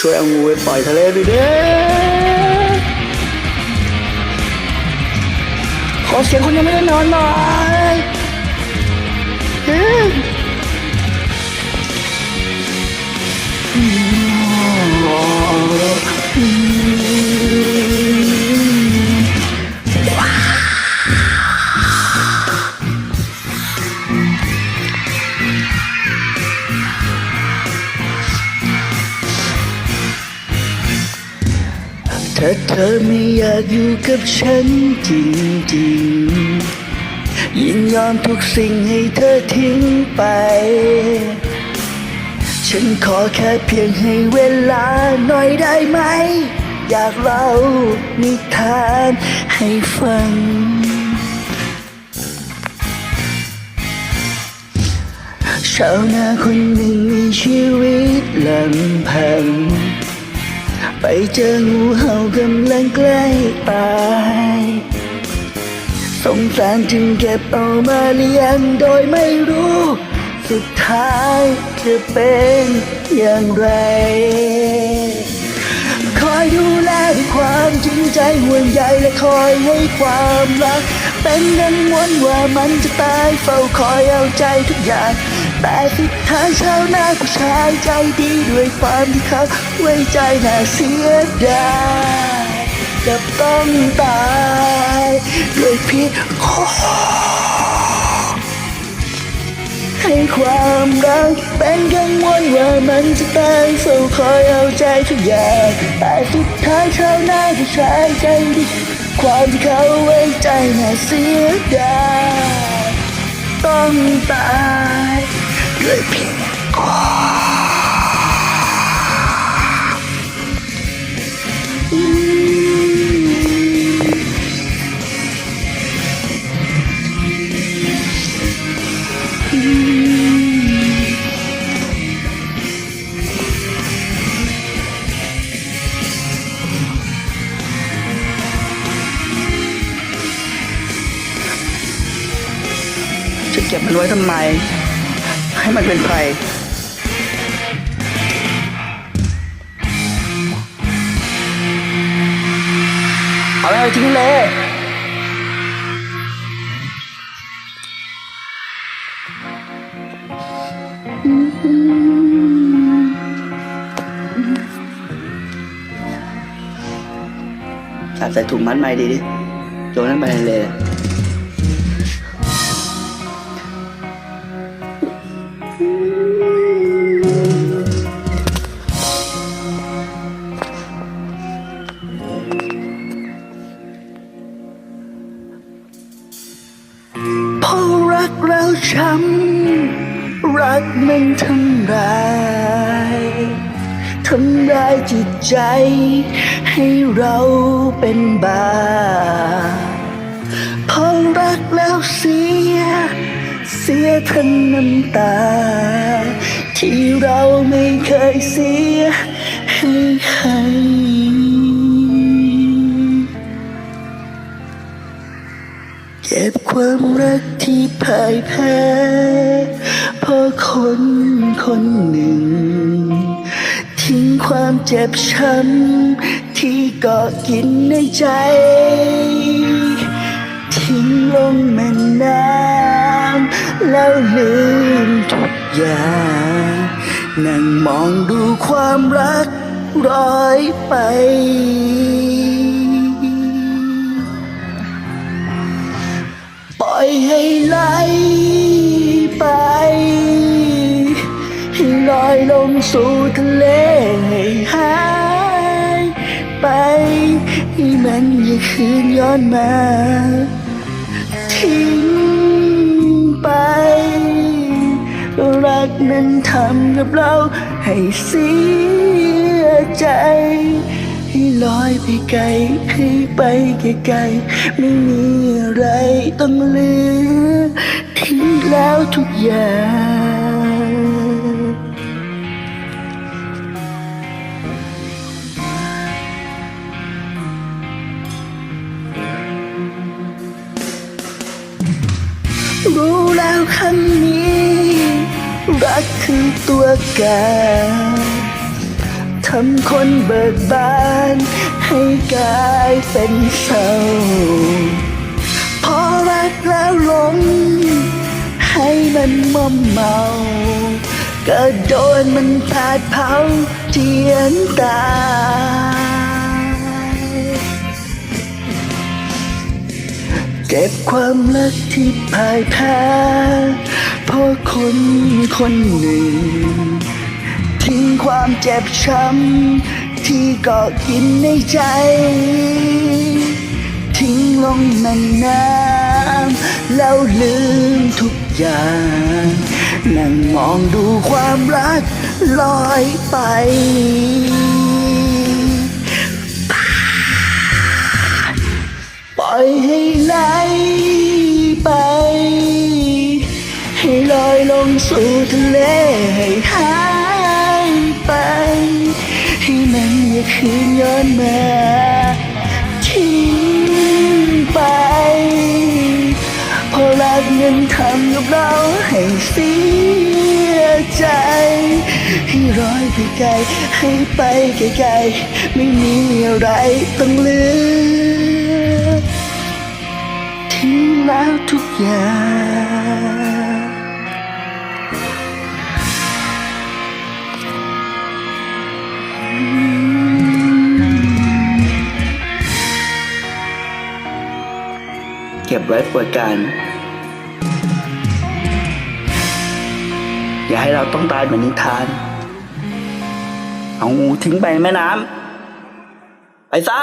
ช่วยเอางูไปปล่อยทะเลด้วยเด้ขอเสียงคนยังไม่ได้นอนหน่อย ถ้าเธอไม่อยากอยู่กับฉันจริงๆ ยินยอมทุกสิ่งให้เธอทิ้งไป ฉันขอแค่เพียงให้เวลาหน่อยได้ไหม อยากเล่านิทานให้ฟัง ชาวนาคนหนึ่งมีชีวิตลำพัง ไปเจองูเห่ากำลังใกล้ตายสงสารจึงเก็บเอามาเลี้ยงโดยไม่รู้ สุดท้ายจะเป็นอย่างไร คอยดูแลด้วยความจริงใจห่วงใยและคอยให้ความรัก เป็นกังวลว่ามันจะตายเฝ้าคอยเอาใจทุกอย่าง แต่สุดท้ายชาวนาผู้ชายใจดีด้วยความที่เขาไว้ใจน่าเสียดายกับต้องตายด้วยพิษคอให้ความรักเป็นกังวลว่ามันจะตายเฝ้าคอยเอาใจทุกอย่างแต่สุดท้ายชาวนาผู้ชายใจดีความที่เขาไว้ใจน่าเสียดายต้องตาย ด้วยเพียงจะเก็บมันไว้ทำไม ให้มันเป็นภัยเอาไปเอาทิ้งเลยจับใส่ถุงมัดใหม่ดีดิโยนนั่นไปเลย กมันทำร้ายทำร้ายจิตใจ ให้เราเป็นบาพอรักแล้วเสีย เสียทั้งน้ำตา ที่เราไม่เคยเสียให้ ความรักที่พ่ายแพ้เพราะคนคนหนึ่ง ทิ้งความเจ็บช้ำที่กาะกินในใจ ทิ้งลงแม่น้ำแล้วลืมทุกอย่างนั่งมองดูความรักร้อยไป สู่ทะเลให้หายไปให้มันอย่าคืนย้อนมา ทิ้งไป รักนั้นทำกับเราให้เสียใจ ให้ลอยไปไกลให้ไปไกลๆไม่มีอะไรต้องเหลือทิ้งแล้วทุกอย่าง แล้วคำนี้ รักคือตัวการทำคนเบิกบาน ให้กลายเป็นเศร้าพอรักแล้วหลงให้มันมอมเมาก็โดนมันพาดเผาเจียนตา เก็บความรักที่พ่ายแพ้เพราะคนคนหนึ่ง ทิ้งความเจ็บช้ำที่กาะกินในใจ ทิ้งลงแม่น้ำแล้วลืมทุกอย่างนั่งมองดูความรักลอยไป คืนย้อนมา ทิ้งไปพราะรักเงินทำกับเราให้เสียใจ ให้ลอยไปไกล ให้ไปไกลๆไม่มีอะไรต้องเลือทิ้งแล้วทุกอย่าง ก็บไว้ปวดการ อย่าให้เราต้องตายเหมือนนิทาน เอางูทิ้งไปแม่น้ำไปซะ